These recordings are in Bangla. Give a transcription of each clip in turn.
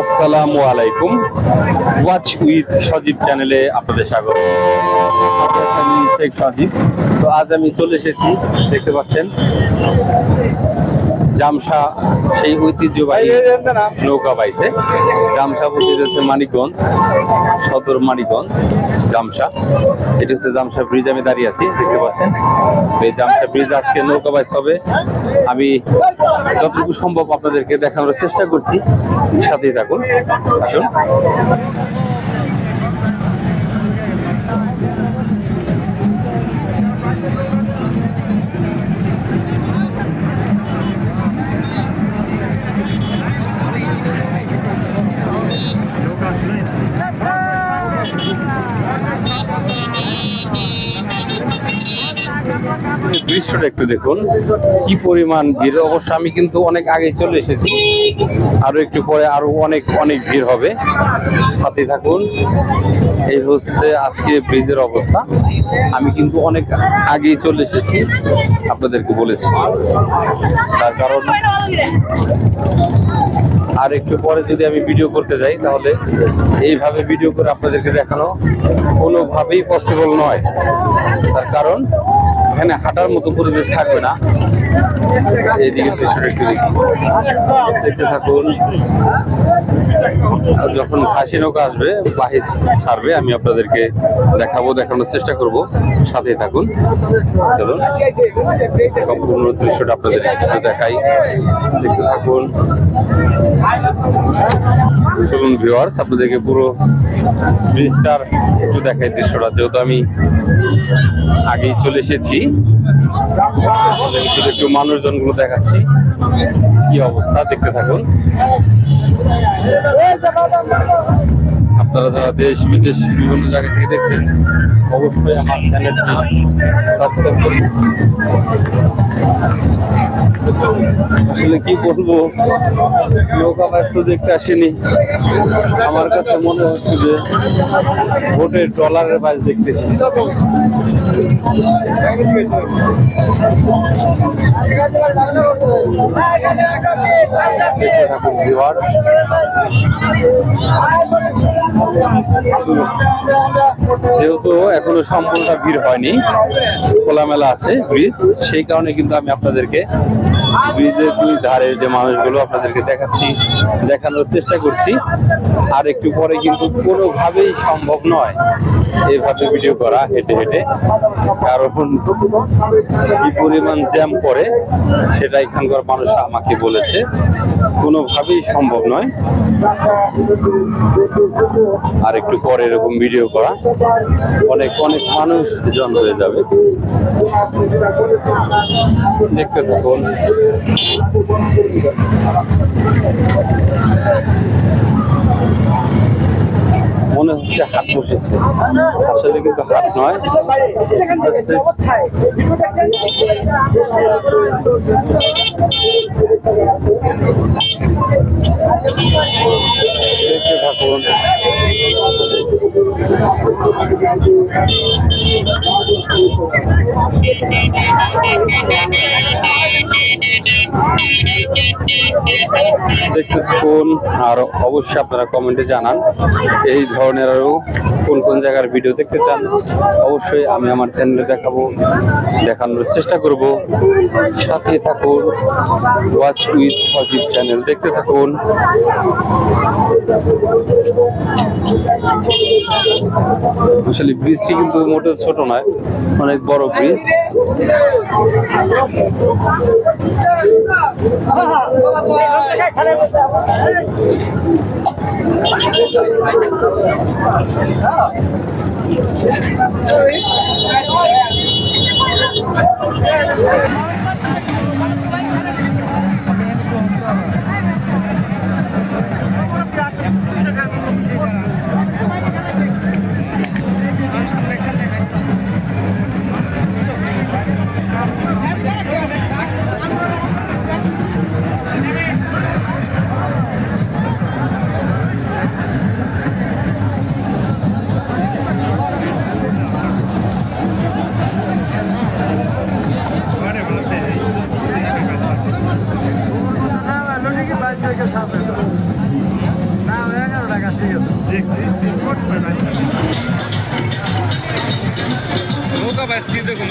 আসসালামু আলাইকুম। ওয়াচ উইথ সজীব চ্যানেলে আপনাদের স্বাগত। আমি শেখ সজীব তো আজ আমি চলে এসেছি, দেখতে পাচ্ছেন। জামসা সেই ঐতিহ্যবাহী নৌকা বাইছে জামসা বলতে হচ্ছে মানিকগঞ্জ সদর মানিকগঞ্জ জামসা এটা হচ্ছে জামসা ব্রিজ আমি দাঁড়িয়ে আছি দেখতে পাচ্ছেন? এই জামসা ব্রিজ আজকে নৌকা বাইস হবে। আমি যতটুকু সম্ভব আপনাদেরকে দেখানোর চেষ্টা করছি। সাথেই থাকুন। আসুন। দৃশ্যটা একটু দেখুন। কি পরিমাণ ভিড়? অবশ্য আমি কিন্তু অনেক আগে চলে এসেছি। আরও একটু পরে আরও অনেক অনেক ভিড় হবে। সাথে থাকুন। এই হচ্ছে আজকে ব্রিজের অবস্থা। আমি কিন্তু অনেক আগেই চলে এসেছি। আপনাদেরকে বলেছি। তার কারণ আর একটু পরে যদি আমি ভিডিও করতে যাই, তাহলে এইভাবে ভিডিও করে আপনাদেরকে দেখানো কোনোভাবেই পসিবল নয়। তার কারণ এখানে হাঁটার মতো পরিবেশ থাকবে না। এইদিকে দৃশ্যটা একটু দেখি। দেখতে থাকুন। যখন ফাঁসি নৌকা আসবে, বাহির ছাড়বে, আমি আপনাদেরকে দেখাবো, দেখানোর চেষ্টা করব। সাথেই থাকুন। চলুন। সম্পূর্ণ দৃশ্যটা আপনাদের দেখাই। দেখতে থাকুন। চলুন ভিওয়ার্স আপনাদেরকে পুরো ব্রিজটার একটু দেখাই দৃশ্যটা। যেহেতু আমি আগেই চলে এসেছি শুধু একটু মানুষজনগুলো দেখাচ্ছি, কি অবস্থা, দেখতে থাকুন। আপনারা যারা দেশ বিদেশ বিভিন্ন জায়গা থেকে দেখছেন, অবশ্যই আমার চ্যানেলটি সাবস্ক্রাইব করুন। আসলে কি বলব নৌকা বাইচ তো দেখতে আসেনি। আমার কাছে মনে হচ্ছে যে ভোটের ডলারের বাইচ দেখতে এসেছি। যেহেতু এখনও সম্পূর্ণ ভিড় হয়নি, খোলামেলা আছে ব্রিজ, সেই কারণে কিন্তু আমি আপনাদেরকে ব্রিজের দুই ধারে যে মানুষগুলো আপনাদেরকে দেখাচ্ছি, দেখানোর চেষ্টা করছি। আর একটু পরে কিন্তু কোনোভাবেই সম্ভব নয় এইভাবে ভিডিও করা হেঁটে হেঁটে, কারণ কি পরিমাণ জ্যাম পড়ে সেটা এখানকার মানুষ আমাকে বলেছে। কোনোভাবেই সম্ভব নয়। আর একটু পরে এরকম ভিডিও করা। অনেক অনেক মানুষ জন হয়ে যাবে। দেখতে থাকুন। মনে হচ্ছে হাত বসেছে। আসলে কিন্তু হাত নয়। দেখতে দেখতে কোন আর অবশ্যই আপনারা কমেন্টে জানান এই ধরনের আরও কোন কোন জায়গার ভিডিও দেখতে চান অবশ্যই আমি আমার চ্যানেলে দেখাবো দেখানোর চেষ্টা করব সাথে থাকুন ওয়াচ উইথ সজীব চ্যানেল দেখতে থাকুন আসলে ব্রিজটি কিন্তু মোটে ছোট নয় অনেক বড় ব্রিজ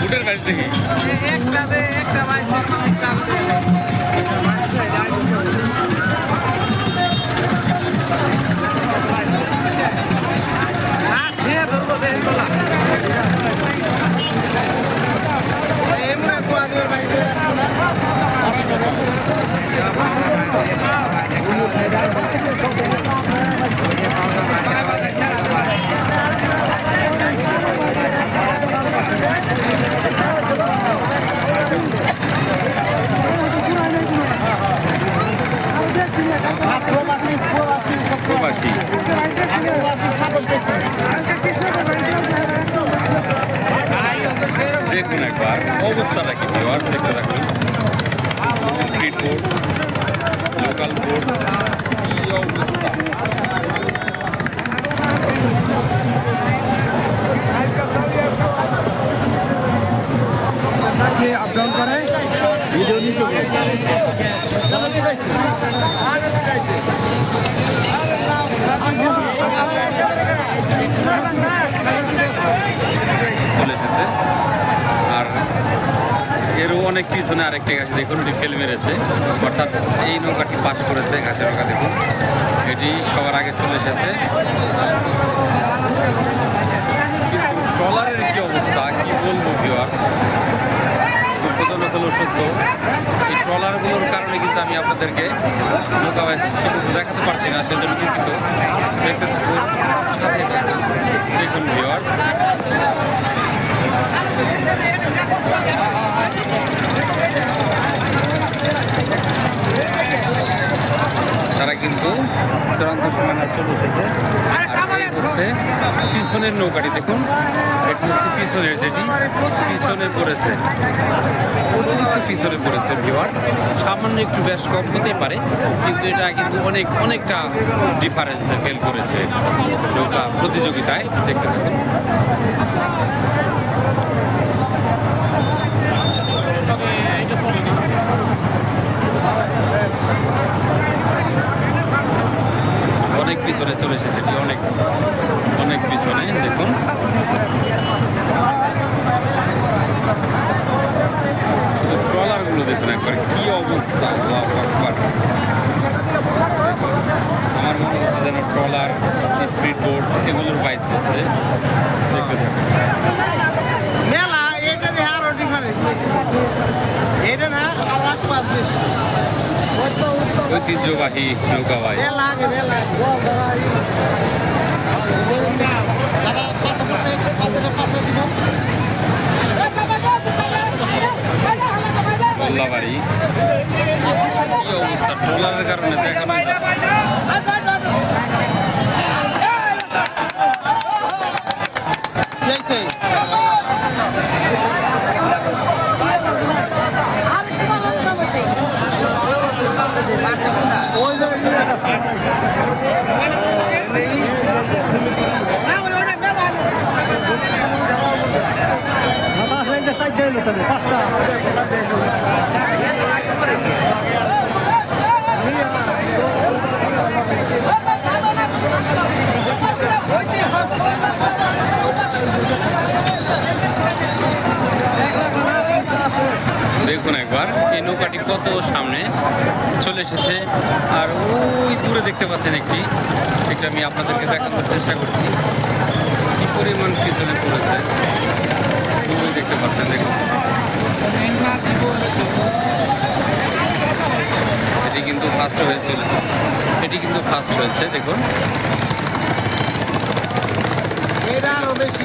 বুটের ব্যাচ দেখি। একটা একটা Thank you. অনেক পিছনে আরেকটি গাছ দেখুন, এটি ফেল মেরেছে। অর্থাৎ এই নৌকাটি পাস করেছে গাছের নৌকা দেখুন। এটি সবার আগে চলে এসেছে। ট্রলারের কি অবস্থা? কি বলব ভিওয়ার্স দুঃখজনক হলো সত্য। এই ট্রলারগুলোর কারণে কিন্তু আমি আপনাদেরকে নৌকা দেখাতে পারছি না, সেজন্য দুঃখিত। দেখতে। দেখুন ভিওয়ার্স তারা কিন্তু চূড়ান্ত সীমানা চলে এসেছে আর এই হচ্ছে পিছনের নৌকাটি দেখুন। এটা হচ্ছে পিছনের যেটি, পিছনে পড়েছে। পিছনে পড়েছে ভিওয়ার্স সামান্য একটু বেশ কম হতেই পারে, কিন্তু এটা কিন্তু অনেক, অনেকটা ডিফারেন্সে ফেল করেছে নৌকা প্রতিযোগিতায়, দেখতে থাকুন অনেক পিছনে চলে এসেছে অনেক। দেখুন। ট্রলারগুলো দেখুন একবার কি অবস্থা? আমার মনে হচ্ছে যেন ট্রলার স্পিড বোট এগুলোর বাইস হচ্ছে। দেখতে থাকুন। মেলা এটা আরও ডিফারেন্স এটা না রাত পাঁচ ঐতিহ্যবাহী নৌকা বাইস মোল্লাবাড়ি কি অবস্থা ট্রলারের কারণে যায় দেখুন একবার, এই নৌকাটি কত সামনে চলে এসেছে। আর ওই দূরে দেখতে পাচ্ছেন একটি, এটা আমি আপনাদেরকে দেখানোর চেষ্টা করছি। কি পরিমাণ পিছনে পড়েছে দূরে দেখতে পাচ্ছেন দেখুন এটি কিন্তু ফার্স্ট হয়েছিল এটি কিন্তু ফার্স্ট হয়েছে দেখুন। বেশি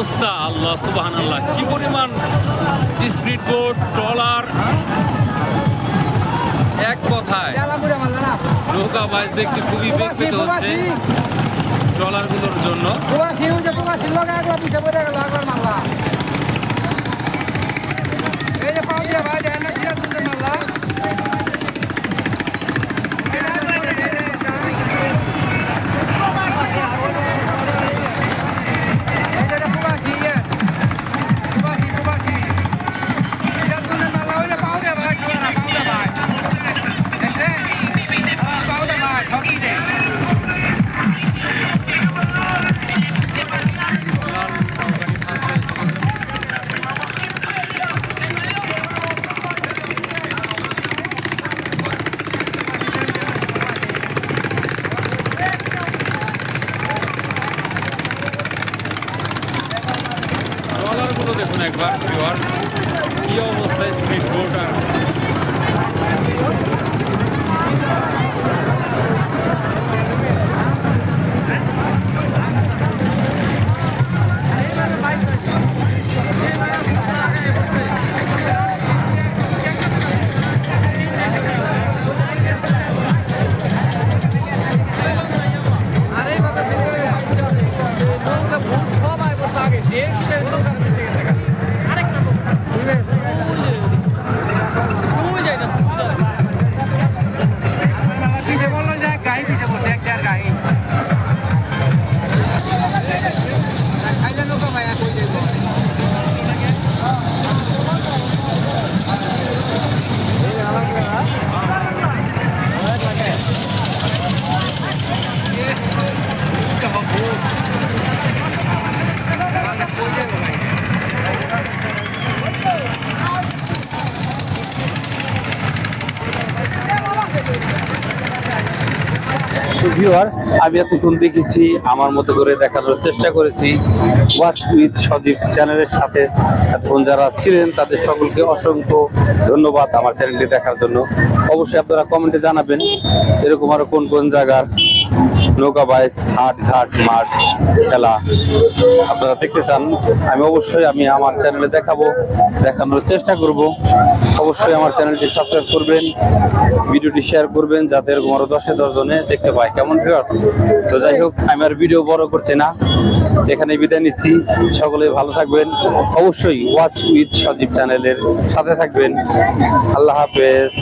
অবস্থা আল্লাহ সুবাহান আল্লাহ কি পরিমাণ স্পিড বোট ট্রলার? এক কথায় নৌকা মাছ দেখতে খুবই বেগ হচ্ছে ট্রলারগুলোর জন্য। ভিউয়ার্স আমি এতক্ষণ দেখেছি, আমার মতো করে দেখানোর চেষ্টা করেছি। ওয়াচ উইথ সজীব চ্যানেলের সাথে। এতক্ষণ যারা ছিলেন, তাদের সকলকে অসংখ্য ধন্যবাদ আমার চ্যানেলটি দেখার জন্য। অবশ্যই আপনারা কমেন্টে জানাবেন, এরকম আরও কোন কোন জায়গার নৌকা বাইস হাট ঘাট মাঠ খেলা। আপনারা দেখতে চান, আমি অবশ্যই আমি আমার চ্যানেলে দেখাবো, দেখানোর চেষ্টা করব। অবশ্যই আমার চ্যানেলটি সাবস্ক্রাইব করবেন, ভিডিওটি শেয়ার করবেন, যাতে এরকম আরও দশে দশ জনে দেখতে পায়। কেমন ভিউয়ার্স তো যাই হোক, আমি আর ভিডিও বড় করছি না। এখানে বিদায় নিচ্ছি। সকলে ভালো থাকবেন। অবশ্যই ওয়াচ উইথ সজীব চ্যানেলের সাথে থাকবেন। আল্লাহ হাফেজ।